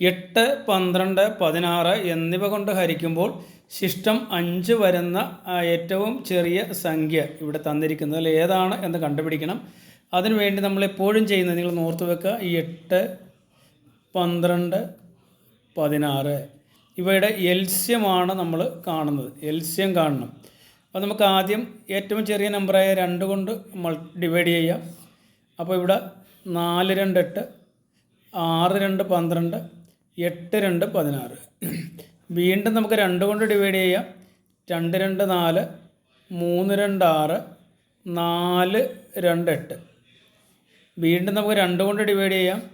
എട്ട് പന്ത്രണ്ട് പതിനാറ് എന്നിവ കൊണ്ട് ഹരിക്കുമ്പോൾ ശിഷ്ടം അഞ്ച് വരുന്ന ഏറ്റവും ചെറിയ സംഖ്യ ഇവിടെ തന്നിരിക്കുന്നത്. തന്നിരിക്കുന്നതിൽ ഏതാണ് എന്ന് കണ്ടുപിടിക്കണം. അതിനുവേണ്ടി നമ്മൾ എപ്പോഴും ചെയ്യുന്നത് നിങ്ങൾ ഓർത്ത് വെക്കുക. ഈ എട്ട് പന്ത്രണ്ട് പതിനാറ് ഇവയുടെ എൽസ്യമാണ് നമ്മൾ കാണുന്നത്. എൽസ്യം കാണണം. അപ്പോൾ നമുക്ക് ആദ്യം ഏറ്റവും ചെറിയ നമ്പറായ രണ്ട് കൊണ്ട് മൾ ഡിവൈഡ് ചെയ്യാം അപ്പോൾ ഇവിടെ നാല് രണ്ട് എട്ട് ആറ് രണ്ട് പന്ത്രണ്ട് എട്ട് രണ്ട് പതിനാറ്. വീണ്ടും നമുക്ക് രണ്ട് കൊണ്ട് ഡിവൈഡ് ചെയ്യാം. രണ്ട് രണ്ട് നാല് മൂന്ന് രണ്ട് ആറ് നാല് രണ്ട് എട്ട്. വീണ്ടും നമുക്ക് രണ്ട് കൊണ്ട് ഡിവൈഡ് ചെയ്യാം.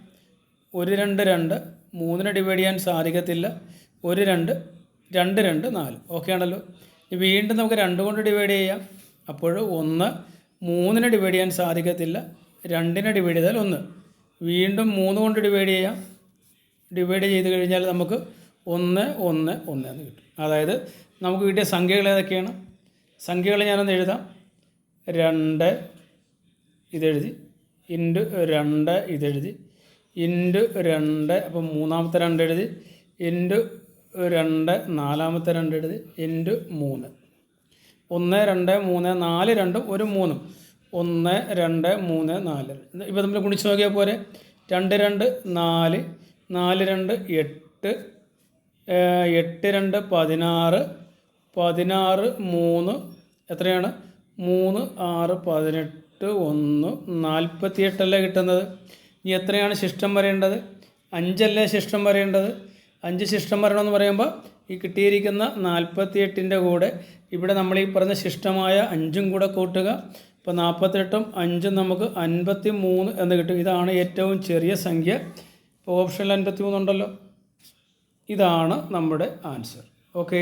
ഒരു രണ്ട് രണ്ട് മൂന്നിന് ഡിവൈഡ് ചെയ്യാൻ സാധിക്കത്തില്ല. ഒരു രണ്ട് രണ്ട് രണ്ട് നാല്. ഓക്കെ ആണല്ലോ? വീണ്ടും നമുക്ക് രണ്ട് കൊണ്ട് ഡിവൈഡ് ചെയ്യാം. അപ്പോൾ ഒന്ന് മൂന്നിന് ഡിവൈഡ് ചെയ്യാൻ സാധിക്കത്തില്ല. രണ്ടിനെ ഡിവൈഡ് ചെയ്താൽ ഒന്ന്. വീണ്ടും മൂന്ന് കൊണ്ട് ഡിവൈഡ് ചെയ്യാം. ഡിവൈഡ് ചെയ്ത് കഴിഞ്ഞാൽ നമുക്ക് ഒന്ന് ഒന്ന് ഒന്ന് എന്ന് കിട്ടും. അതായത് നമുക്ക് കിട്ടിയ സംഖ്യകൾ ഏതൊക്കെയാണ്? സംഖ്യകൾ ഞാനൊന്ന് എഴുതാം. രണ്ട് ഇതെഴുതി. ഇന്റു രണ്ട് ഇതെഴുതി. ഇന്റു രണ്ട് അപ്പം മൂന്നാമത്തെ രണ്ട് എഴുതി. ഇന്റു രണ്ട് നാലാമത്തെ രണ്ട് എഴുതി. ഇന്റു മൂന്ന്. ഒന്ന് രണ്ട് മൂന്ന് നാല് രണ്ടും ഒരു മൂന്നും. ഒന്ന് രണ്ട് മൂന്ന് നാല്. ഇപ്പോൾ നമ്മൾ ഗുണിച്ച് നോക്കിയാൽ പോരെ? രണ്ട് രണ്ട് നാല് നാല് രണ്ട് എട്ട് എട്ട് രണ്ട് പതിനാറ് പതിനാറ് മൂന്ന് എത്രയാണ്? മൂന്ന് ആറ് പതിനെട്ട് ഒന്ന് നാൽപ്പത്തിയെട്ടല്ലേ കിട്ടുന്നത്? ഇനി എത്രയാണ് ശിഷ്ടം വരേണ്ടത്? അഞ്ചല്ലേ ശിഷ്ടം വരേണ്ടത്? അഞ്ച് ശിഷ്ടം വരണമെന്ന് പറയുമ്പോൾ ഈ കിട്ടിയിരിക്കുന്ന നാൽപ്പത്തിയെട്ടിന്റെ കൂടെ ഇവിടെ നമ്മൾ ഈ പറഞ്ഞ ശിഷ്ടമായ അഞ്ചും കൂടെ കൂട്ടുക. ഇപ്പോൾ നാൽപ്പത്തെട്ടും അഞ്ചും നമുക്ക് അൻപത്തി മൂന്ന് എന്ന് കിട്ടും. ഇതാണ് ഏറ്റവും ചെറിയ സംഖ്യ. ഇപ്പോൾ ഓപ്ഷനിൽ അൻപത്തി മൂന്നുണ്ടല്ലോ ഇതാണ് നമ്മുടെ ആൻസർ ഓക്കേ